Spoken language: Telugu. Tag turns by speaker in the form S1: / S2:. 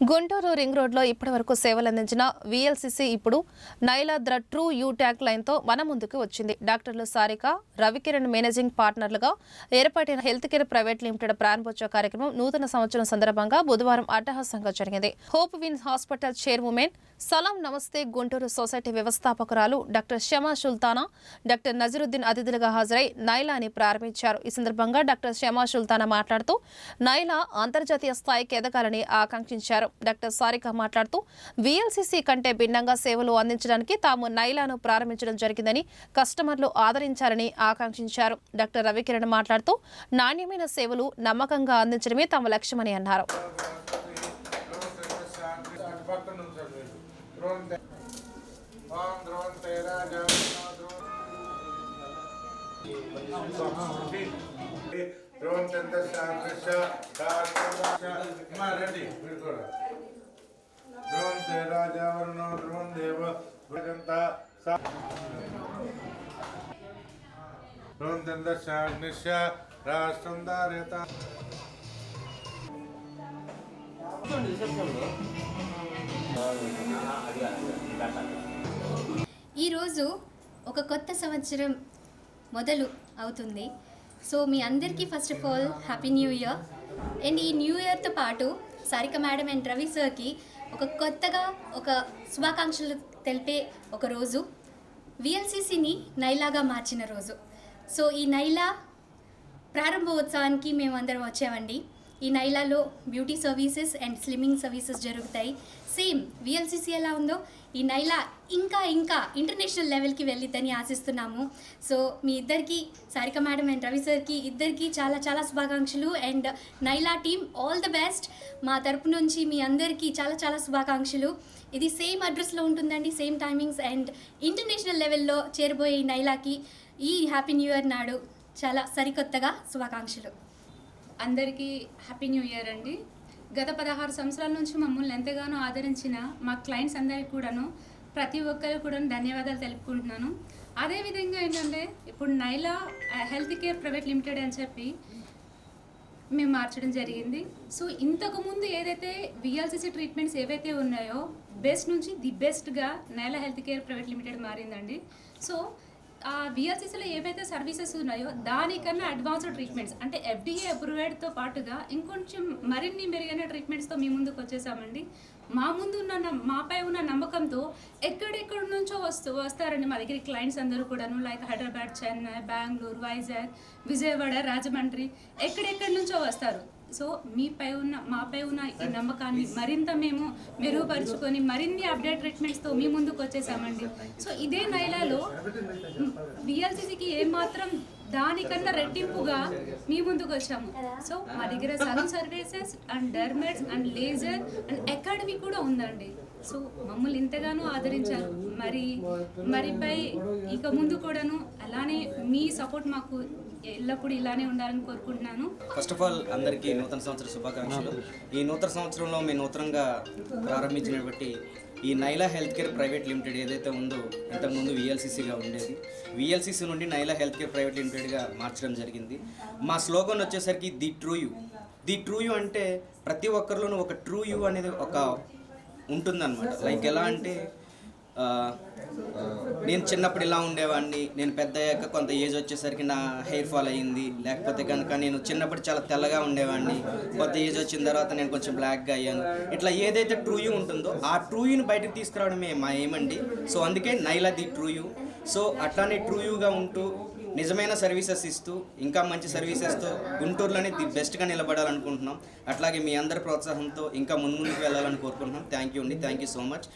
S1: గుంటూరు రింగ్ రోడ్లో ఇప్పటివరకు సేవలందించిన వీఎల్సీసీ ఇప్పుడు నైలాద్ర ట్రూ యూ ట్యాక్ లైన్తో మన ముందుకు వచ్చింది. డాక్టర్లు సారిక రవికిరణ్ మేనేజింగ్ పార్ట్నర్లుగా ఏర్పాటైన హెల్త్ కేర్ ప్రైవేట్ లిమిటెడ్ ప్రారంభోత్సవ కార్యక్రమం నూతన సంవత్సరం సందర్భంగా బుధవారం అట్టహాసంగా జరిగింది. Hope win hospital chairwoman Salaam Namaste Guntur society వ్యవస్థాపకురాలు doctor Shama Sultana doctor Nazaruddin అతిథులుగా హాజరై నైలాని ప్రారంభించారు. ఈ సందర్భంగా డాక్టర్ షమా సుల్తానా మాట్లాడుతూ నైలా అంతర్జాతీయ స్థాయికి ఎదగాలని ఆకాంక్షించారు. డాక్టర్ సారిక మాట్లాడుతూ వీఎల్సీసీ కంటే భిన్నంగా సేవలు అందించడానికి తాము నైలాను ప్రారంభించడం జరిగిందని కస్టమర్లు ఆదరించారని ఆకాంక్షించారు. డాక్టర్ రవికిరణ్ మాట్లాడుతూ నాణ్యమైన సేవలు నమ్మకంగా అందించడమే తమ లక్ష్యమని అన్నారు.
S2: పక్కన రెడ్డి కూడా దేవ భజంత రాష్ట్రం దార్యత
S3: ఈరోజు ఒక కొత్త సంవత్సరం మొదలు అవుతుంది. సో మీ అందరికీ first of all happy new year and ఈ న్యూ ఇయర్తో పాటు సారిక మేడం అండ్ రవి సార్కి ఒక కొత్తగా ఒక శుభాకాంక్షలు తెలిపే ఒక రోజు. విఎల్సిసిని నైలాగా మార్చిన రోజు. సో ఈ నైలా ప్రారంభోత్సవానికి మేము అందరం వచ్చామండి. ఈ నైలాలో beauty services and slimming services జరుగుతాయి. సేమ్ విఎల్సిసి ఎలా ఉందో ఈ నైలా ఇంకా ఇంకా ఇంటర్నేషనల్ లెవెల్కి వెళ్ళిద్దని ఆశిస్తున్నాము. సో మీ ఇద్దరికి సారిక మేడం అండ్ రవి సార్కి ఇద్దరికి చాలా చాలా శుభాకాంక్షలు. And Naila team all the best. మా తరపు నుంచి మీ అందరికీ చాలా చాలా శుభాకాంక్షలు. ఇది సేమ్ అడ్రస్లో ఉంటుందండి సేమ్ టైమింగ్స్. అండ్ ఇంటర్నేషనల్ లెవెల్లో చేరబోయే ఈ నైలాకి ఈ హ్యాపీ న్యూ ఇయర్ నాడు చాలా సరికొత్తగా శుభాకాంక్షలు.
S4: అందరికీ హ్యాపీ న్యూ ఇయర్ అండి. గత పదహారు సంవత్సరాల నుంచి మమ్మల్ని ఎంతగానో ఆదరించిన మా క్లయింట్స్ అందరికీ కూడాను ప్రతి ఒక్కరికి కూడా ధన్యవాదాలు తెలుపుకుంటున్నాను. అదేవిధంగా ఏంటంటే ఇప్పుడు Naila health care private limited అని చెప్పి మేము మార్చడం జరిగింది. సో ఇంతకుముందు ఏదైతే విఎల్సిసి ట్రీట్మెంట్స్ ఏవైతే ఉన్నాయో బెస్ట్ నుంచి ది బెస్ట్గా Naila health care private limited మారిందండి. So ఆ విఎల్సిసిలో ఏవైతే సర్వీసెస్ ఉన్నాయో దానికన్నా అడ్వాన్స్డ్ ట్రీట్మెంట్స్ అంటే ఎఫ్డీఏ అప్రూవ్డ్తో పాటుగా ఇంకొంచెం మరిన్ని మెరుగైన ట్రీట్మెంట్స్తో మీ ముందుకు వచ్చేసామండి. మా ముందు ఉన్న మాపై ఉన్న నమ్మకంతో ఎక్కడెక్కడి నుంచో వస్తూ వస్తారండి మా దగ్గర క్లయింట్స్ అందరూ కూడాను లైక్ హైదరాబాద్ చెన్నై బెంగళూరు వైజాగ్ విజయవాడ రాజమండ్రి ఎక్కడెక్కడి నుంచో వస్తారు. సో మీపై ఉన్న మాపై ఉన్న ఈ నమ్మకాన్ని మరింత మేము మెరుగుపరుచుకొని మరిన్ని అప్డేట్ ట్రీట్మెంట్స్తో మీ ముందుకు వచ్చేసామండి. సో ఇదే నైలాలో విఎల్సిసికి ఏమాత్రం దానికన్నా రెట్టింపుగా మీ ముందుకు వచ్చాము. సో మా దగ్గర సలూన్ సర్వీసెస్ అండ్ డర్మెట్స్ అండ్ లేజర్ అండ్ అకాడమీ కూడా ఉందండి. సో మమ్మల్ని ఇంతగానో ఆదరించారు. మరి మరిపై ఇక ముందు కూడాను అలానే మీ సపోర్ట్ మాకు ఎల్లప్పుడూ ఇలానే ఉండాలని కోరుకుంటున్నాను.
S5: ఫస్ట్ ఆఫ్ ఆల్ అందరికీ నూతన సంవత్సర శుభాకాంక్షలు. ఈ నూతన సంవత్సరంలో మేము నూతనంగా ప్రారంభించినటువంటి ఈ Naila health care private limited ఏదైతే ఉందో ఇంతకుముందు విఎల్సిసిగా ఉండేది. విఎల్సిసి నుండి నైలా హెల్త్ కేర్ ప్రైవేట్ లిమిటెడ్గా మార్చడం జరిగింది. మా స్లోగన్ వచ్చేసరికి the true you. The true you అంటే ప్రతి ఒక్కరిలోనూ ఒక ట్రూ యూ అనేది ఒక ఉంటుందన్నమాట. లైక్ ఎలా అంటే నేను చిన్నప్పుడు ఇలా ఉండేవాడిని. నేను పెద్ద అయ్యాక కొంత ఏజ్ వచ్చేసరికి నా హెయిర్ ఫాల్ అయ్యింది. లేకపోతే కనుక నేను చిన్నప్పుడు చాలా తెల్లగా ఉండేవాడిని. కొంత ఏజ్ వచ్చిన తర్వాత నేను కొంచెం బ్లాక్గా అయ్యాను. ఇట్లా ఏదైతే ట్రూ యూ ఉంటుందో ఆ ట్రూ యూని బయటకు తీసుకురావడమే మా ఏమండి సో అందుకే Naila the true you so అట్లానే ట్రూ యూగా ఉంటూ నిజమైన సర్వీసెస్ ఇస్తూ ఇంకా మంచి సర్వీసెస్తో గుంటూరులోనే ది బెస్ట్గా నిలబడాలనుకుంటున్నాం. అట్లాగే మీ అందరి ప్రోత్సాహంతో ఇంకా ముందు ముందుకు వెళ్ళాలని కోరుకుంటున్నాం. థ్యాంక్ యూ అండి. Thank you so much